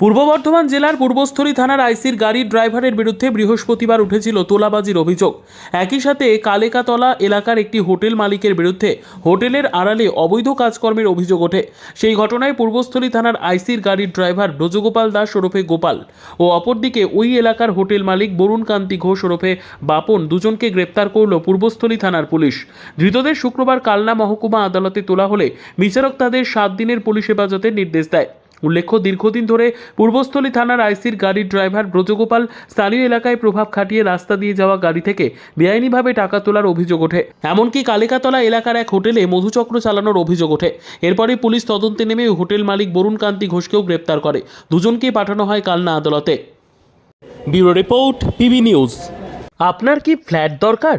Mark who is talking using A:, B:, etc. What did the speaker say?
A: পূর্ব বর্ধমান জেলার পূর্বস্থলী থানার আইসির গাড়ির ড্রাইভারের বিরুদ্ধে বৃহস্পতিবার উঠেছিল তোলাবাজির অভিযোগ। একই সাথে কালেকাতলা এলাকার একটি হোটেল মালিকের বিরুদ্ধে হোটেলের আড়ালে অবৈধ কাজকর্মের অভিযোগ ওঠে। সেই ঘটনায় পূর্বস্থলী থানার আইসির গাড়ির ড্রাইভার ব্রজগোপাল দাস ওরফে গোপাল ও অপরদিকে ওই এলাকার হোটেল মালিক বরুণ কান্তি ঘোষ ওরফে বাপন দুজনকে গ্রেপ্তার করল পূর্বস্থলী থানার পুলিশ। ধৃতদের শুক্রবার কালনা মহকুমা আদালতে তোলা হলে বিচারক তাদের সাত দিনের পুলিশ হেফাজতের নির্দেশ দেয়। উল্লেখ্য দীর্ঘদিন ধরে পূর্বস্থলী থানার আইসির গাড়ির ড্রাইভার ব্রজগোপাল স্থানীয় এলাকায় প্রভাব খাটিয়ে রাস্তা দিয়ে যাওয়া গাড়ি থেকে বেআইনিভাবে টাকা তোলার অভিযোগ ওঠে। এমনকি কালিকাতলা এলাকার এক হোটেলে মধুচক্র চালানোর অভিযোগ ওঠে। এরপরে পুলিশ তদন্তে নেমে হোটেল মালিক বরুণ কান্তি ঘোষকেও গ্রেপ্তার করে। দুজনকেই পাঠানো হয় কালনা আদালতে। Bureau report PB news. আপনার কি ফ্ল্যাট দরকার?